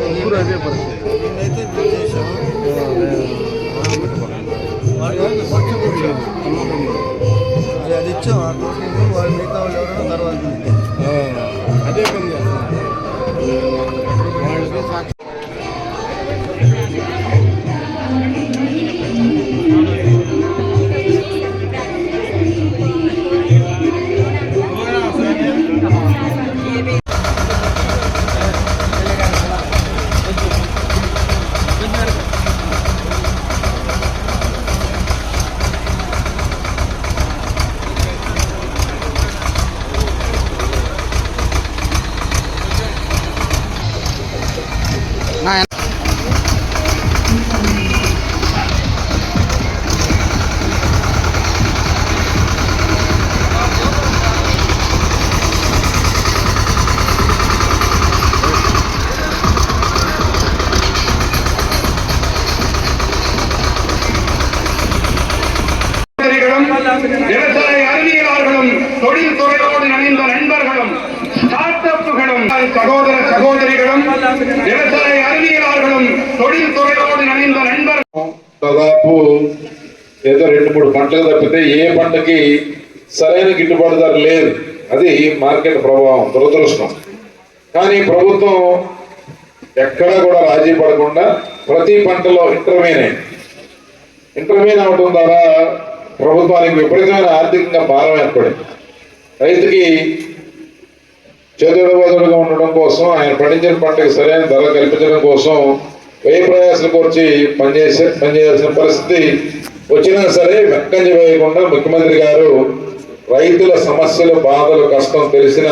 ముగ్గురు అవే పడుతుంది నేనైతే బిల్ చేశాను అది ఇచ్చాం ఆ టోకెన్ వాళ్ళు మిగతా వాళ్ళు ఎవరైనా తర్వాత விவசாய அறிவியலாளர்களும் தொழில் துறையோடு இணைந்த நண்பர்களும் ஸ்டார்ட் அப்புகளும் சகோதர சகோதரிகளும் விவசாய அறிவியலாளர்களும் தொழில் துறையோடு இணைந்த நண்பர்களும் దాదాపు ఏదో రెండు మూడు పంటలు తప్పితే ఏ పంటకి సరైన గిట్టుబాటు ధర లేదు అది మార్కెట్ ప్రభావం దురదృష్టం కానీ ప్రభుత్వం ఎక్కడా కూడా రాజీ పడకుండా ప్రతి పంటలో ఇంటర్మీన్ ఇంటర్మీన్ అవడం ద్వారా ప్రభుత్వానికి విపరీతమైన ఆర్థికంగా భారం ఏర్పడింది. రైతుకి చేతుడుగా ఉండడం కోసం ఆయన పండించిన పంటకి సరైన ధర కల్పించడం కోసం వ్యయ ప్రయాసాలు కూర్చి పనిచేసే పనిచేయాల్సిన పరిస్థితి వచ్చినా సరే వెక్కంజ వేయకుండా ముఖ్యమంత్రి గారు రైతుల సమస్యలు బాధలు కష్టం తెలిసిన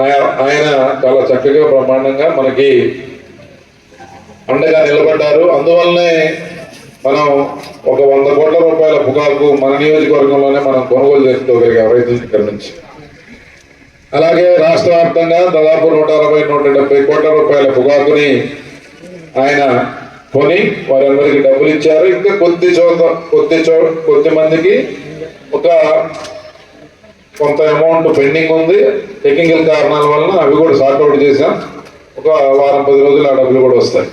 ఆయ- ఆయన చాలా చక్కగా బ్రహ్మాండంగా మనకి అండగా నిలబడ్డారు. అందువల్లనే మనం ఒక వంద కోట్ల రూపాయల పొగాకు మన నియోజకవర్గంలోనే మనం కొనుగోలు చేసుకోగలిగాం రైతుల దగ్గర నుంచి. అలాగే రాష్ట్ర వ్యాప్తంగా దాదాపు నూట అరవై నూట డెబ్బై కోట్ల రూపాయల పొగాకుని ఆయన కొని వారందరికీ డబ్బులు ఇచ్చారు. ఇంకా కొద్ది చోట కొద్ది చో కొద్ది మందికి ఒక కొంత అమౌంట్ పెండింగ్ ఉంది. టెక్నికల్ కారణాల వలన అవి కూడా సార్ట్అవుట్ చేశాం. ఒక వారం పది రోజులు ఆ డబ్బులు కూడా వస్తాయి.